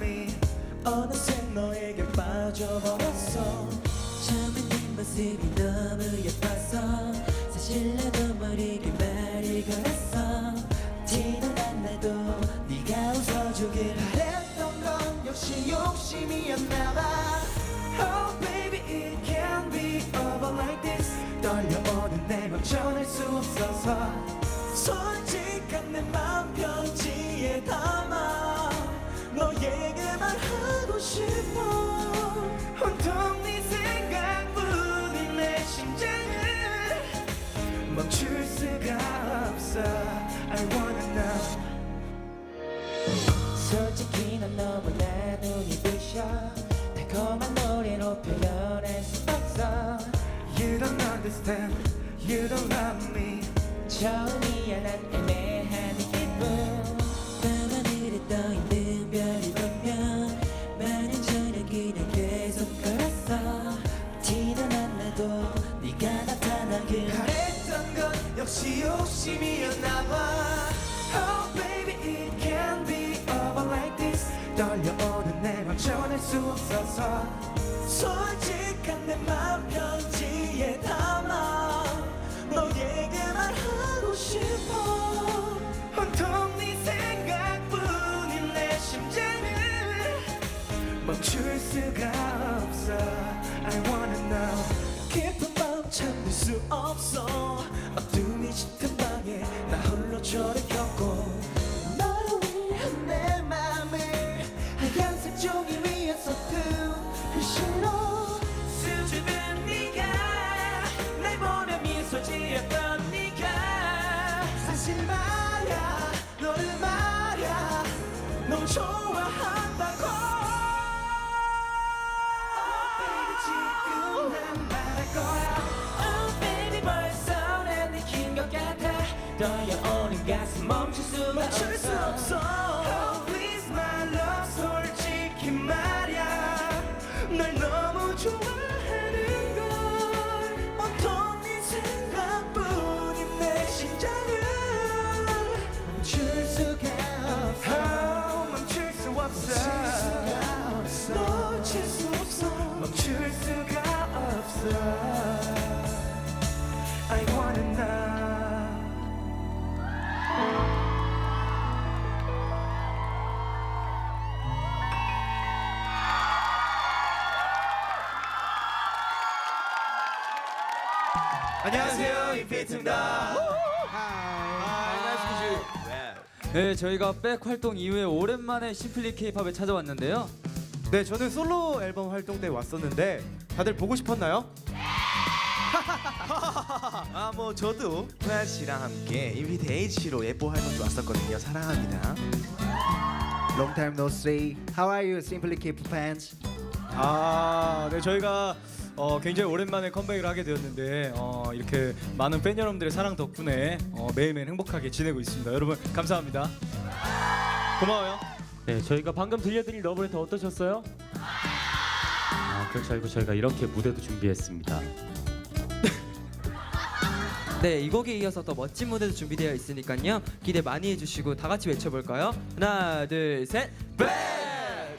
me. 어느새 너에게 빠져버렸어 처음엔 네 모습이 너무 예뻐서 사실 나도 모르게 말을 걸었어 티도 안 나도 네가 웃어주길 바랬던 건 역시 욕심이었나봐 Oh baby, it can't be over like this. 떨려오는 내맘 전할 수 없어서. 솔직한 내 맘 편지에 담아 너에게만 하고 싶어 온통 네 생각뿐인 내 심장을 멈출 수가 없어. I wanna know. 솔직히 난 너무나 눈이 부셔 달콤한 노래로 표현할 수 없어 You don't understand, you don't love me. 처음이야 난 애매 심이었나봐. Oh baby, it can't be over like this. 떨려오는 내 맘 전할 수 없어서. 솔직한 내 맘 편지에 담아 너에게만 하고 싶어 온통 네 생각뿐인 내 심장을 멈출 수가 없어 I wanna know 깊은 밤 잠들 수 없어 어둠이 짙은 방에 나 저를 겪고 너를 위한 내 맘을 하얀색 종이 위에 써둔 글씨로 수줍은 네가 날 보며 미소 지었던 네가 사실 말야 너를 말야 너무 좋아 멈 안녕하세요 인피니트입니다 네, 저희가 백 활동 이후에 오랜만에 심플리 케이팝에 찾아왔는데요. 네, 저는 솔로 앨범 활동 때 왔었는데 다들 보고 싶었나요? 아 뭐 저도 호야 씨랑 함께 인비테이지로 예뻐 활동도 왔었거든요. 사랑합니다. Long time no see. How are you, Simply Keep fans? 아, 네, 저희가 어, 굉장히 오랜만에 컴백을 하게 되었는데 어, 이렇게 많은 팬 여러분들의 사랑 덕분에 어, 매일매일 행복하게 지내고 있습니다. 여러분 감사합니다. 고마워요. 네, 저희가 방금 들려드린 러브레터 어떠셨어요? 아, 그렇지 알고 저희가 이렇게 무대도 준비했습니다. 네, 이 곡에 이어서 더 멋진 무대도 준비되어 있으니까요. 기대 많이 해주시고 다 같이 외쳐볼까요? 하나, 둘, 셋.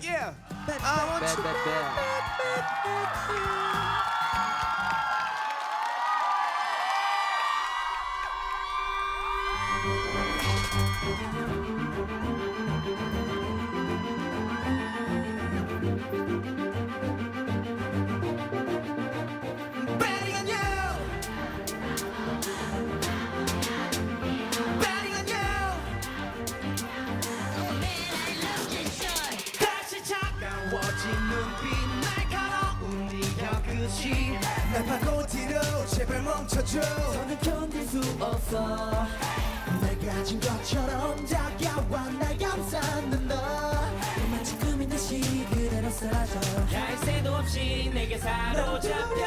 Yeah. 보여줘. 더는 견딜 수 없어. 내가 진 것처럼 다가와 날 감싸는 너. 그만 지금인 듯이 그대로 사라져. 갈새도 없이 내게 사로잡혀.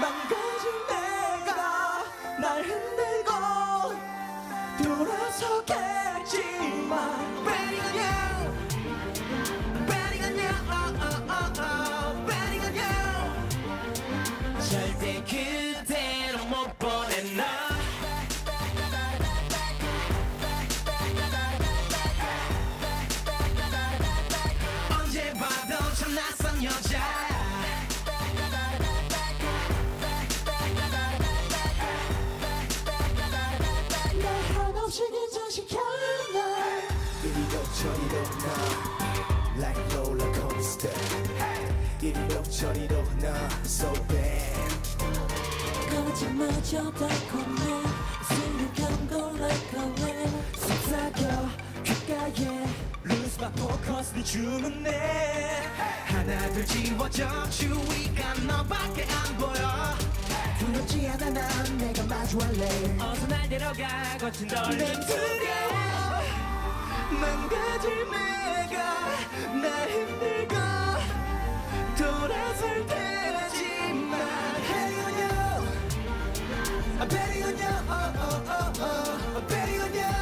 망가진 내가 날 흔들고 돌아서게. 저리로 나. Like roller coaster. 이리로 저리로 나. So bad. 거짓마저 달콤해. 생각한 걸 like a wave 속삭여 귓가에. Lose my focus 네 주문에. 하나 둘 지워져. 주위가 너밖에 안 보여. 두렵지 않아 난 내가 마주할래. 어서 날 데려가 거친 널 두려워 망가질 내가 날 힘들고 돌아설 테지만 Betting on you I'm betting on you oh, oh, oh, oh. I'm betting on you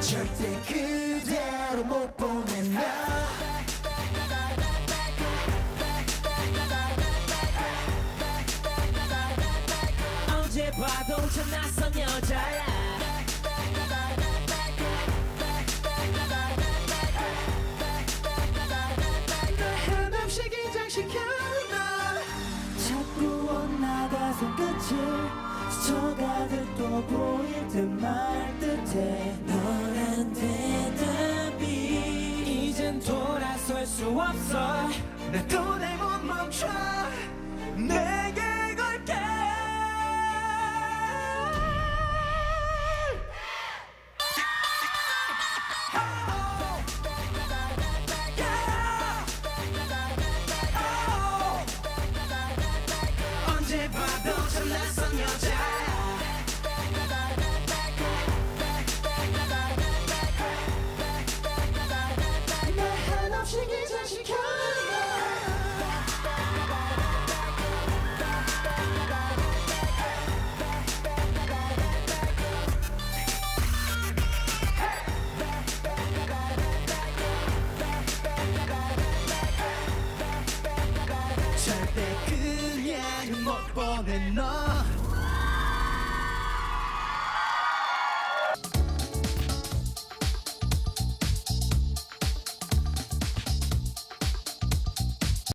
절대 그대로 못 보내 나 언제 봐도 참 낯선 여자야 손끝을 스쳐가듯 또 보일 듯 말 듯해 너란 대답이 이젠 돌아설 수 없어. 나도 내못 멈춰. 내 on and.